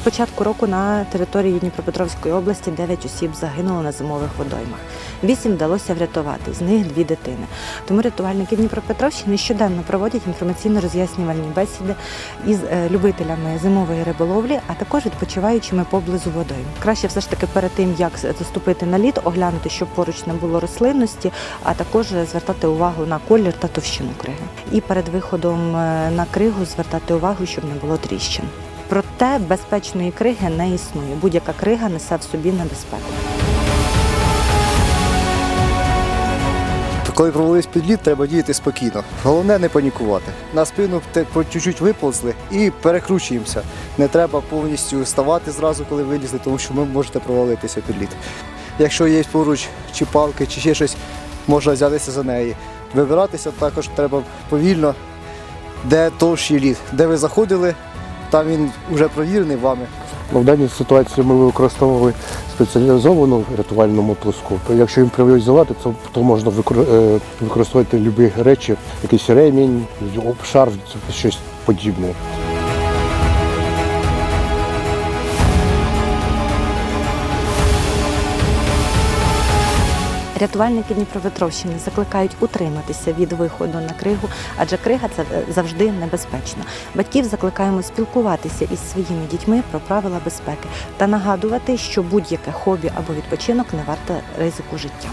початку року на території Дніпропетровської області 9 осіб загинуло на зимових водоймах. Вісім вдалося врятувати, з них дві дитини. Тому рятувальники Дніпропетровщини щоденно проводять інформаційно-роз'яснювальні бесіди із е, любителями зимової риболовлі, а також відпочиваючими поблизу водойм. Краще все ж таки перед тим, як заступити на лід, оглянути, щоб поруч не було рослинності, а також звертати увагу на колір та товщину криги. І перед виходом е, на кригу звертати увагу, щоб не було тріщин. Проте безпечної криги не існує. Будь-яка крига несе в собі небезпеку. Коли провелись підліт, треба діяти спокійно. Головне не панікувати. На спину чуть-чуть виползли і перекручуємося. Не треба повністю ставати зразу, коли вилізли, тому що ви можете провалитися під лід. Якщо є поруч чи палки, чи ще щось, можна взятися за неї. Вибиратися також треба повільно, де товщий лід. Де ви заходили, там він вже провірений вами. Ну, в даній ситуації ми використовували спеціалізовану рятувальну мотузку. Якщо їм прив'язувати, то, то можна е, використовувати любі речі, якийсь ремінь, шарф, щось подібне. Рятувальники Дніпропетровщини закликають утриматися від виходу на кригу, адже крига це е, завжди небезпечно. Батьків закликаємо спілкуватися із своїми дітьми про правила безпеки та нагадувати, що будь-яке хобі або відпочинок не варте ризику життя.